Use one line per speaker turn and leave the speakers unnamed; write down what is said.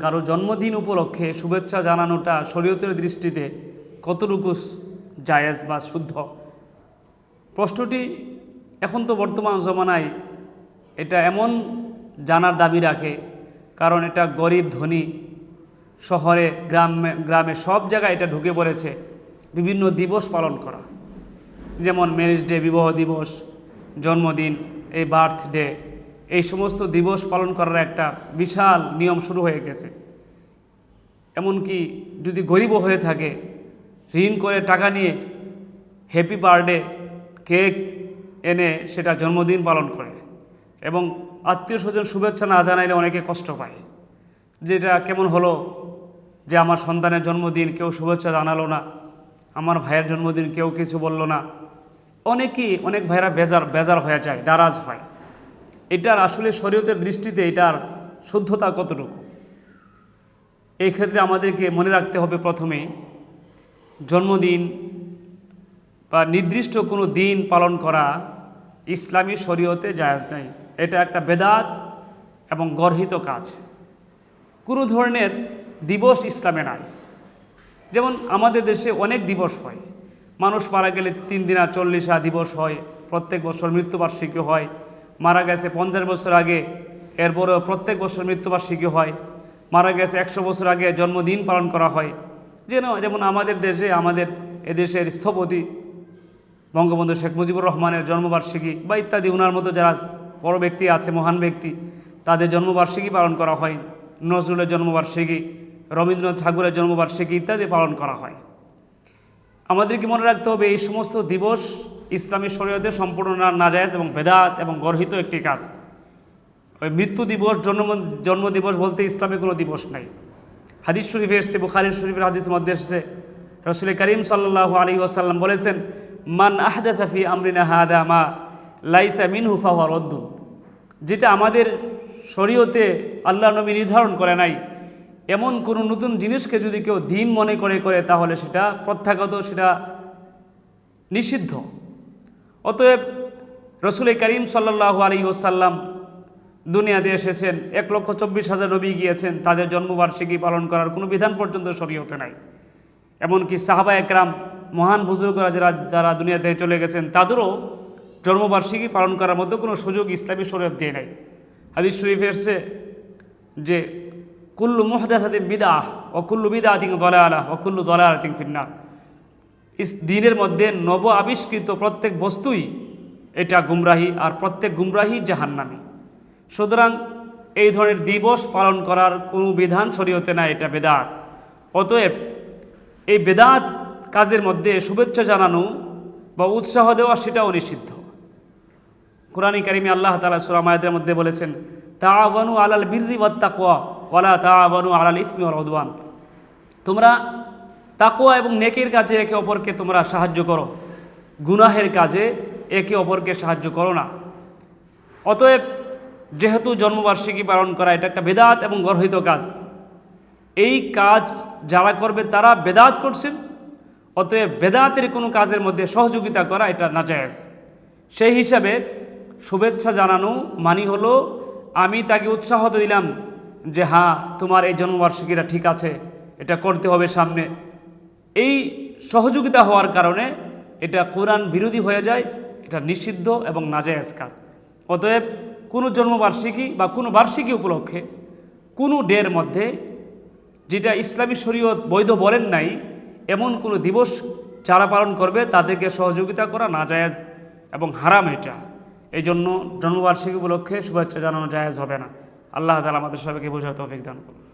কারও জন্মদিন উপলক্ষে শুভেচ্ছা জানানোটা শরীয়তের দৃষ্টিতে কতটুকু জায়েজ বা শুদ্ধ? প্রশ্নটি এখন তো বর্তমান জমানায় এটা এমন জানার দাবি রাখে, কারণ এটা গরিব ধনী শহরে, গ্রামে গ্রামে সব জায়গায় এটা ঢুকে পড়েছে। বিভিন্ন দিবস পালন করা। যেমন ম্যারেজ ডে বিবাহ দিবস, জন্মদিন, এই বার্থডে এই সমস্ত দিবস পালন করার একটা বিশাল নিয়ম শুরু হয়ে গেছে। এমনকি যদি গরিবও হয়ে থাকে, ঋণ করে টাকা নিয়ে হ্যাপি বার্থডে কেক এনে সেটা জন্মদিন পালন করে এবং আত্মীয় স্বজন শুভেচ্ছা না জানাইলে অনেকে কষ্ট পায়। যেটা কেমন হলো যে আমার সন্তানের জন্মদিন কেউ শুভেচ্ছা জানালো না, আমার ভাইয়ের জন্মদিন কেউ কিছু বলল না। অনেকেই অনেক ভাইয়েরা বেজার বেজার হয়ে যায় নারাজ হয়। এটার আসলে শরীয়তের দৃষ্টিতে এটার শুদ্ধতা কতটুকু? এই ক্ষেত্রে আমাদেরকে মনে রাখতে হবে প্রথমে, জন্মদিন বা নির্দিষ্ট কোনো দিন পালন করা ইসলামী শরীয়তে জায়াজ নাই। এটা একটা বেদাত এবং গর্হিত কাজ। কোনো ধরনের দিবস ইসলামে নাই। যেমন আমাদের দেশে অনেক দিবস হয়। মানুষ মারা গেলে তিন দিনা চল্লিশা দিবস হয়। প্রত্যেক বছর মৃত্যুবার্ষিকী হয়। মারা গেছে পঞ্চাশ বছর আগে, এরপরেও প্রত্যেক বছর মৃত্যুবার্ষিকী হয়। মারা গেছে একশো বছর আগে জন্মদিন পালন করা হয়। যেন যেমন আমাদের দেশে, আমাদের এদেশের স্থপতি বঙ্গবন্ধু শেখ মুজিবুর রহমানের জন্মবার্ষিকী বা ইত্যাদি ওনার মতো যারা বড় ব্যক্তি আছে, মহান ব্যক্তি, তাদের জন্মবার্ষিকী পালন করা হয়। নজরুলের জন্মবার্ষিকী, রবীন্দ্রনাথ ঠাকুরের জন্মবার্ষিকী ইত্যাদি পালন করা হয়। আমাদেরকে মনে রাখতে হবে, এই সমস্ত দিবস ইসলামী শরীয়তে সম্পূর্ণ নাজায়েজ এবং বেদাত এবং গর্হিত একটি কাজ। ওই মৃত্যু দিবস, জন্ম জন্ম দিবস বলতে ইসলামে কোনো দিবস নাই। হাদিস শরীফে এসছে, বুখারির শরীফের হাদিস মধ্যে এসছে। রসুল করিম সাল্লাহ আলী ওসাল্লাম বলেছেন, মান আহদাফি আমরিনা হাদা মা লাইসা মিন হুফা হওয়ার অদ্দুন যেটা আমাদের শরীয়তে আল্লাহ নবী নির্ধারণ করে নাই। এমন কোনো নতুন জিনিসকে যদি কেউ দিন মনে করে করে তাহলে সেটা প্রত্যাগত, সেটা নিষিদ্ধ। অতএব রসুল করিম সাল্লাহ আলী ওসাল্লাম দুনিয়াতে এসেছেন, এক লক্ষ চব্বিশ হাজার নবী গিয়েছেন, তাদের জন্মবার্ষিকী পালন করার কোনো বিধান পর্যন্ত শরীয়তে নাই। এমনকি সাহাবা একরাম, মহান বুজুর্গরা যারা যারা দুনিয়াতে চলে গেছেন, তাদেরও জন্মবার্ষিকী পালন করার মতো কোনো সুযোগ ইসলামী শরীয়ত দিয়ে নাই। হাদিস শরীফে এসছে যে, কুল্লু মুহদাসাতিন বিদাহ, ও কুল্লু বিদা আতিং দলা আলা ও কুল্লু দলা আতিং ফিন্নার। দিনের মধ্যে নব আবিষ্কৃত প্রত্যেক বস্তুই এটা গুমরাহি আর প্রত্যেক গুমরাহি জাহান্নামী। সুতরাং এই ধরনের দিবস পালন করার কোনো বিধান শরীয়তে না এটা বেদাত। অতএব এই বেদাত কাজের মধ্যে শুভেচ্ছা জানানো বা উৎসাহ দেওয়া সেটাও নিষিদ্ধ। কোরআনী কারিমি আল্লাহ তালা সুরামায়াদের মধ্যে বলেছেন, তাআওয়ানু আলাল বিররি ওয়াত তাকওয়া, ওয়ালা তাআওয়ানু আলাল ইসমি ওয়াল তোমরা তাকওয়া এবং নেকের কাজে একে অপরকে তোমরা সাহায্য করো। গুনাহের কাজে একে অপরকে সাহায্য করো না। অতএব যেহেতু জন্মবার্ষিকী পালন করা এটা একটা বেদাত এবং গর্হিত কাজ। এই কাজ যারা করবে তারা বেদাত করছেন। অতএব বেদাতের কোনো কাজের মধ্যে সহযোগিতা করা এটা নাজায়েজ। সেই হিসাবে শুভেচ্ছা জানানো মানি হলো, আমি তাকে উৎসাহ দিলাম যে হ্যাঁ তোমার এই জন্মবার্ষিকীটা ঠিক আছে, এটা করতে হবে সামনে। এই সহযোগিতা হওয়ার কারণে এটা কোরআন বিরোধী হয়ে যায়, এটা নিষিদ্ধ এবং নাজায়েজ কাজ। অতএব কোনো জন্মবার্ষিকী বা কোনো বার্ষিকী উপলক্ষে কোনো ডের মধ্যে যেটা ইসলামী শরীয়ত বৈধ বলেন নাই, এমন কোনো দিবস যারা পালন করবে তাদেরকে সহযোগিতা করা নাজায়েজ এবং হারাম এটা। এই জন্য জন্মবার্ষিকী উপলক্ষে শুভেচ্ছা জানানো জায়েজ হবে না। আল্লাহ তালা আমাদের সবাইকে বোঝার তৌফিক দান করুন।